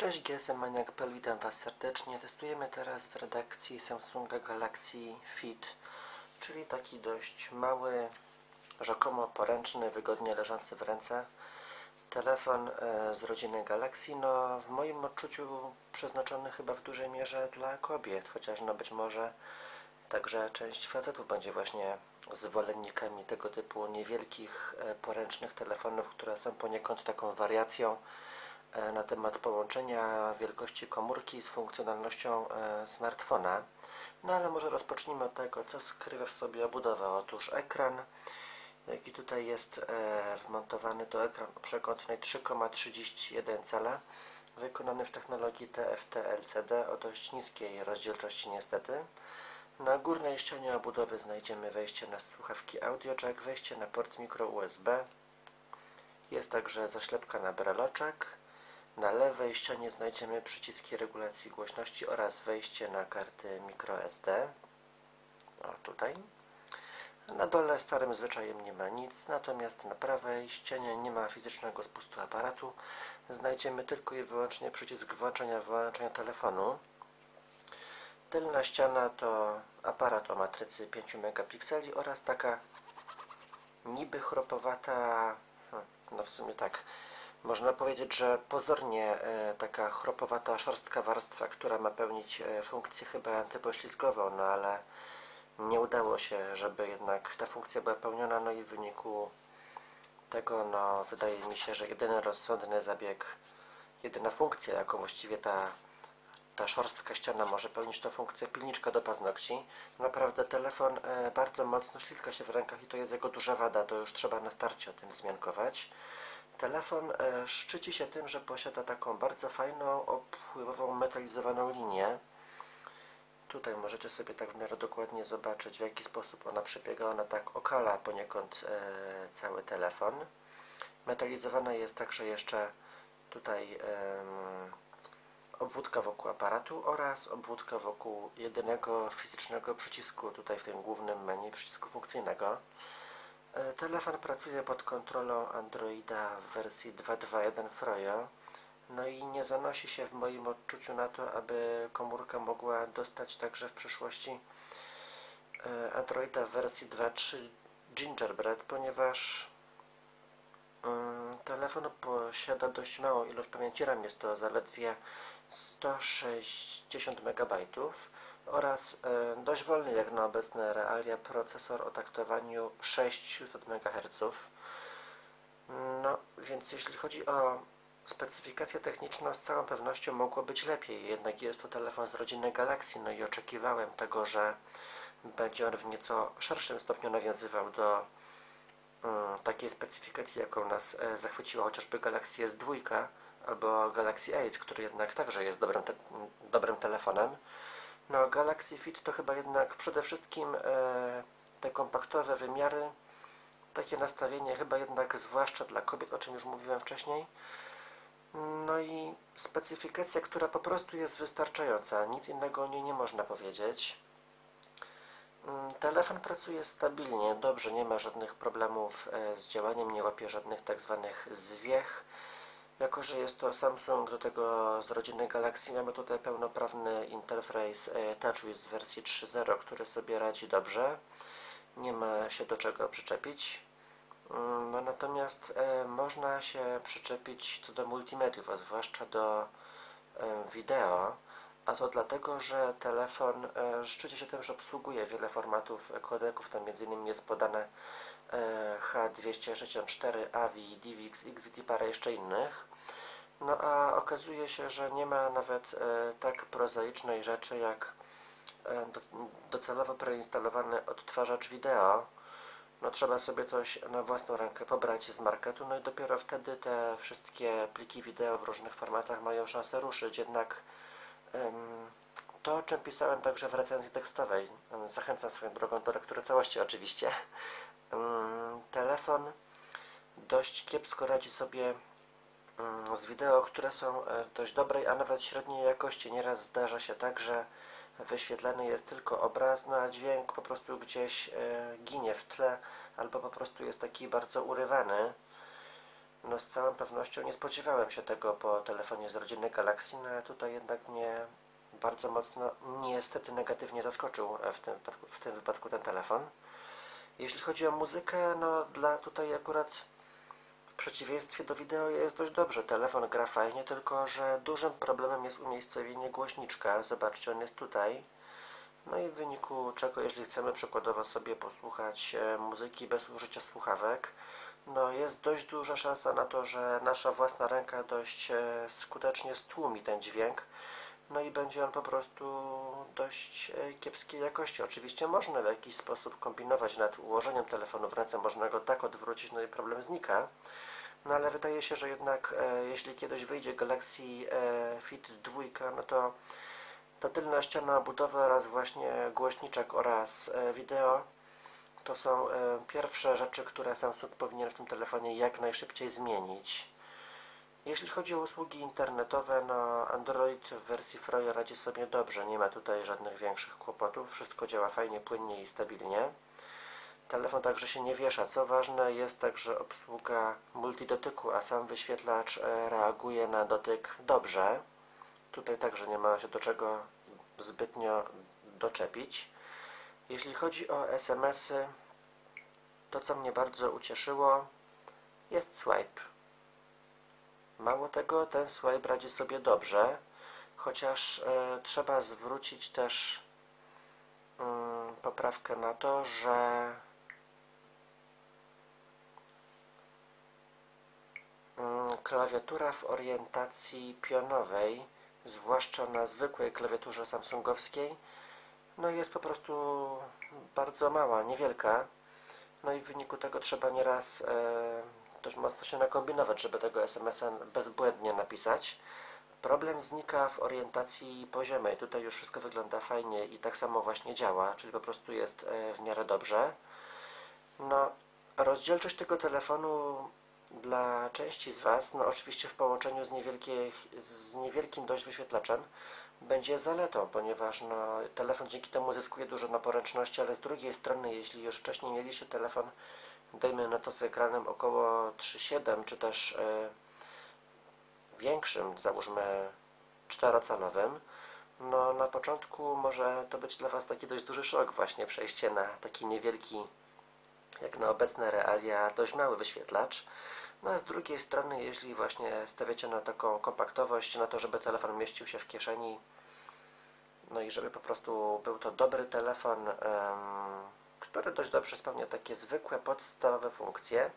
Cześć, GSM Maniac.pl, witam Was serdecznie. Testujemy teraz w redakcji Samsunga Galaxy Fit, czyli taki dość mały, rzekomo poręczny, wygodnie leżący w ręce telefon e, z rodziny Galaxy. No, w moim odczuciu przeznaczony chyba w dużej mierze dla kobiet, chociaż no być może także część facetów będzie właśnie zwolennikami tego typu niewielkich, e, poręcznych telefonów, które są poniekąd taką wariacją na temat połączenia wielkości komórki z funkcjonalnością e, smartfona. No ale może rozpocznijmy od tego, co skrywa w sobie obudowa. Otóż ekran, jaki tutaj jest e, wmontowany, to ekran o przekątnej 3,31 cala, wykonany w technologii TFT LCD o dość niskiej rozdzielczości niestety. Na górnej ścianie obudowy znajdziemy wejście na słuchawki audio jack, wejście na port micro USB. Jest także zaślepka na breloczek na lewej ścianie znajdziemy przyciski regulacji głośności oraz wejście na karty microSD. O, tutaj. Na dole starym zwyczajem nie ma nic, natomiast na prawej ścianie nie ma fizycznego spustu aparatu. Znajdziemy tylko i wyłącznie przycisk włączenia wyłączenia telefonu. Tylna ściana to aparat o matrycy 5 megapikseli oraz taka niby chropowata, hmm, no w sumie tak, można powiedzieć, że pozornie e, taka chropowata, szorstka warstwa, która ma pełnić e, funkcję chyba antypoślizgową, no ale nie udało się, żeby jednak ta funkcja była pełniona, no i w wyniku tego, no wydaje mi się, że jedyny rozsądny zabieg, jedyna funkcja, jaką właściwie ta, ta szorstka ściana może pełnić, to funkcja pilniczka do paznokci. Naprawdę telefon e, bardzo mocno ślizga się w rękach i to jest jego duża wada, to już trzeba na starcie o tym wzmiankować. Telefon e, szczyci się tym, że posiada taką bardzo fajną, opływową, metalizowaną linię. Tutaj możecie sobie tak w miarę dokładnie zobaczyć, w jaki sposób ona przebiega. Ona tak okala poniekąd e, cały telefon. Metalizowana jest także jeszcze tutaj obwódka wokół aparatu oraz obwódka wokół jedynego fizycznego przycisku, tutaj w tym głównym menu, przycisku funkcyjnego. E, telefon pracuje pod kontrolą Androida w wersji 2.2.1 Froyo. No i nie zanosi się w moim odczuciu na to, aby komórka mogła dostać także w przyszłości e, Androida w wersji 2.3 Gingerbread, ponieważ telefon posiada dość małą ilość pamięci RAM, jest to zaledwie 160 MB oraz e, dość wolny jak na obecne realia procesor o taktowaniu 600 MHz. No, więc jeśli chodzi o specyfikację techniczną, z całą pewnością mogło być lepiej, jednak jest to telefon z rodziny Galaxy, no i oczekiwałem tego, że będzie on w nieco szerszym stopniu nawiązywał do takiej specyfikacji, jaką nas e, zachwyciła chociażby Galaxy S2 albo Galaxy Ace, który jednak także jest dobrym, te dobrym telefonem. No, Galaxy Fit to chyba jednak przede wszystkim e, te kompaktowe wymiary, takie nastawienie chyba jednak zwłaszcza dla kobiet, o czym już mówiłem wcześniej. No i specyfikacja, która po prostu jest wystarczająca, nic innego o niej nie można powiedzieć. Mm, telefon pracuje stabilnie, dobrze, nie ma żadnych problemów e, z działaniem, nie łapie żadnych tak zwanych zwiech. Jako, że jest to Samsung do tego z rodziny Galaxy, mamy tutaj pełnoprawny interfejs e, TouchWiz z wersji 3.0, który sobie radzi dobrze. Nie ma się do czego przyczepić. Mm, no, natomiast e, można się przyczepić co do multimediów, a zwłaszcza do wideo. A to dlatego, że telefon e, szczyci się tym, że obsługuje wiele formatów kodeków, tam m.in. jest podane e, H264, AVI, DivX, XVT, parę jeszcze innych. No a okazuje się, że nie ma nawet e, tak prozaicznej rzeczy jak e, do, docelowo preinstalowany odtwarzacz wideo. No trzeba sobie coś na własną rękę pobrać z marketu, no i dopiero wtedy te wszystkie pliki wideo w różnych formatach mają szansę ruszyć. Jednak to, o czym pisałem także w recenzji tekstowej, zachęcam swoją drogą do lektury całości oczywiście, telefon dość kiepsko radzi sobie z wideo, które są e, w dość dobrej, a nawet średniej jakości. Nieraz zdarza się tak, że wyświetlany jest tylko obraz, no a dźwięk po prostu gdzieś e, ginie w tle, albo po prostu jest taki bardzo urywany. No z całą pewnością nie spodziewałem się tego po telefonie z rodziny Galaxy, no a tutaj jednak mnie bardzo mocno niestety negatywnie zaskoczył w tym, wypadku, w tym wypadku ten telefon. Jeśli chodzi o muzykę, no dla tutaj akurat w przeciwieństwie do wideo jest dość dobrze. Telefon gra fajnie, tylko że dużym problemem jest umiejscowienie głośniczka. Zobaczcie, on jest tutaj. No i w wyniku czego, jeśli chcemy przykładowo sobie posłuchać e, muzyki bez użycia słuchawek, no jest dość duża szansa na to, że nasza własna ręka dość e, skutecznie stłumi ten dźwięk, no i będzie on po prostu dość e, kiepskiej jakości. Oczywiście można w jakiś sposób kombinować nad ułożeniem telefonu w ręce, można go tak odwrócić, no i problem znika. No ale wydaje się, że jednak e, jeśli kiedyś wyjdzie Galaxy e, Fit 2, no to ta tylna ściana obudowy oraz właśnie głośniczek oraz e, wideo to są e, pierwsze rzeczy, które Samsung powinien w tym telefonie jak najszybciej zmienić. Jeśli chodzi o usługi internetowe, no Android w wersji Froyo radzi sobie dobrze, nie ma tutaj żadnych większych kłopotów, wszystko działa fajnie, płynnie i stabilnie. Telefon także się nie wiesza. Co ważne, jest także obsługa multidotyku, a sam wyświetlacz e, reaguje na dotyk dobrze. Tutaj także nie ma się do czego zbytnio doczepić. Jeśli chodzi o SMS-y, to co mnie bardzo ucieszyło, jest swipe. Mało tego, ten swipe radzi sobie dobrze, chociaż e, trzeba zwrócić też mm, poprawkę na to, że mm, klawiatura w orientacji pionowej, zwłaszcza na zwykłej klawiaturze samsungowskiej, no jest po prostu bardzo mała, niewielka. No i w wyniku tego trzeba nieraz e, dość mocno się nakombinować, żeby tego SMS-a bezbłędnie napisać. Problem znika w orientacji poziomej. Tutaj już wszystko wygląda fajnie i tak samo właśnie działa, czyli po prostu jest e, w miarę dobrze. No, rozdzielczość tego telefonu dla części z Was, no oczywiście w połączeniu z, z niewielkim dość wyświetlaczem, będzie zaletą, ponieważ no, telefon dzięki temu zyskuje dużo na poręczności, ale z drugiej strony, jeśli już wcześniej mieliście telefon, dajmy na to z ekranem około 3,7 czy też e, większym, załóżmy czterocalowym, no na początku może to być dla Was taki dość duży szok właśnie przejście na taki niewielki, jak na obecne realia, dość mały wyświetlacz. No a z drugiej strony, jeśli właśnie stawiacie na taką kompaktowość, na to, żeby telefon mieścił się w kieszeni, no i żeby po prostu był to dobry telefon, który dość dobrze spełnia takie zwykłe, podstawowe funkcje,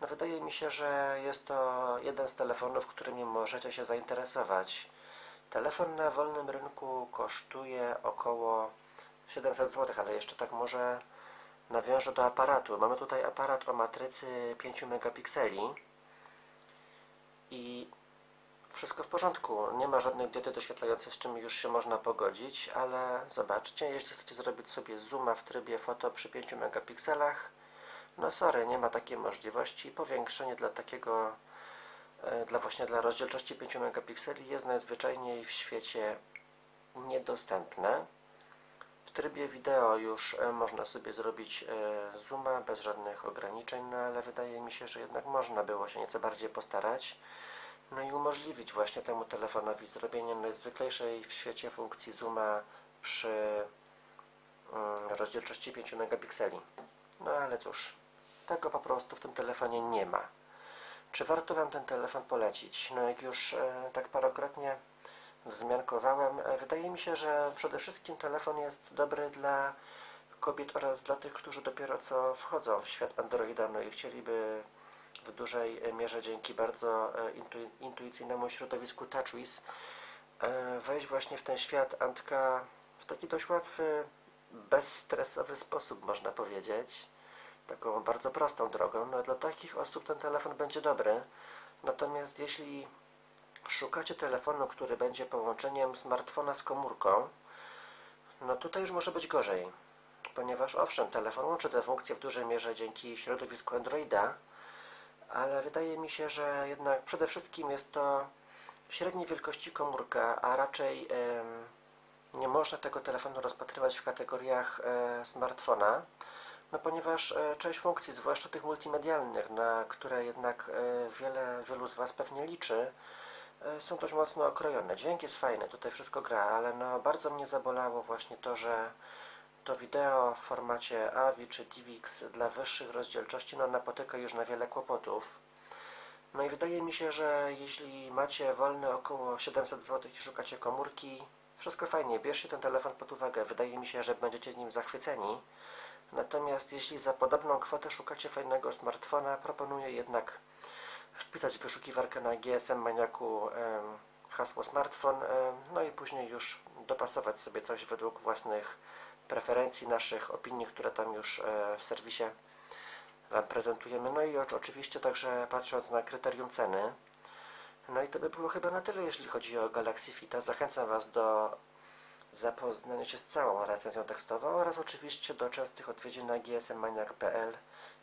no wydaje mi się, że jest to jeden z telefonów, którymi możecie się zainteresować. Telefon na wolnym rynku kosztuje około 700 zł, ale jeszcze tak może nawiążę do aparatu. Mamy tutaj aparat o matrycy 5 megapikseli i wszystko w porządku. Nie ma żadnych diody doświetlających, z czym już się można pogodzić, ale zobaczcie, jeśli chcecie zrobić sobie zooma w trybie foto przy 5 megapikselach, no sorry, nie ma takiej możliwości. Powiększenie dla takiego, e, dla właśnie dla rozdzielczości 5 megapikseli jest najzwyczajniej w świecie niedostępne. Trybie wideo już e, można sobie zrobić e, zooma bez żadnych ograniczeń, no ale wydaje mi się, że jednak można było się nieco bardziej postarać. No i umożliwić właśnie temu telefonowi zrobienie najzwyklejszej w świecie funkcji zooma przy mm, rozdzielczości 5 megapikseli. No ale cóż, tego po prostu w tym telefonie nie ma. Czy warto Wam ten telefon polecić? No jak już e, tak parokrotnie wzmiankowałem, e, wydaje mi się, że przede wszystkim telefon jest dobry dla kobiet oraz dla tych, którzy dopiero co wchodzą w świat Androida, no i chcieliby w dużej mierze dzięki bardzo e, intu, intuicyjnemu środowisku TouchWiz e, wejść właśnie w ten świat Antka w taki dość łatwy, bezstresowy sposób, można powiedzieć. Taką bardzo prostą drogą. No, dla takich osób ten telefon będzie dobry. Natomiast jeśli szukacie telefonu, który będzie połączeniem smartfona z komórką, no tutaj już może być gorzej. Ponieważ owszem, telefon łączy te funkcje w dużej mierze dzięki środowisku Androida, ale wydaje mi się, że jednak przede wszystkim jest to średniej wielkości komórka, a raczej nie można tego telefonu rozpatrywać w kategoriach e, smartfona, No ponieważ e, część funkcji, zwłaszcza tych multimedialnych, na które jednak e, wiele, wielu z Was pewnie liczy, są dość mocno okrojone. Dźwięk jest fajny, tutaj wszystko gra, ale no bardzo mnie zabolało właśnie to, że to wideo w formacie AVI czy DivX dla wyższych rozdzielczości no, napotyka już na wiele kłopotów. No i wydaje mi się, że jeśli macie wolne około 700 zł i szukacie komórki, wszystko fajnie, bierzcie ten telefon pod uwagę. Wydaje mi się, że będziecie nim zachwyceni. Natomiast jeśli za podobną kwotę szukacie fajnego smartfona, proponuję jednak wpisać w wyszukiwarkę na GSM Maniaku hasło smartfon, no i później już dopasować sobie coś według własnych preferencji, naszych opinii, które tam już e, w serwisie Wam prezentujemy. No i oczy- oczywiście także patrząc na kryterium ceny. No i to by było chyba na tyle, jeśli chodzi o Galaxy Fita. Zachęcam Was do zapoznania się z całą recenzją tekstową oraz oczywiście do częstych odwiedzin na gsmmaniak.pl.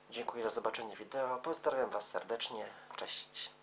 Dziękuję za zobaczenie wideo. Pozdrawiam Was serdecznie. Cześć.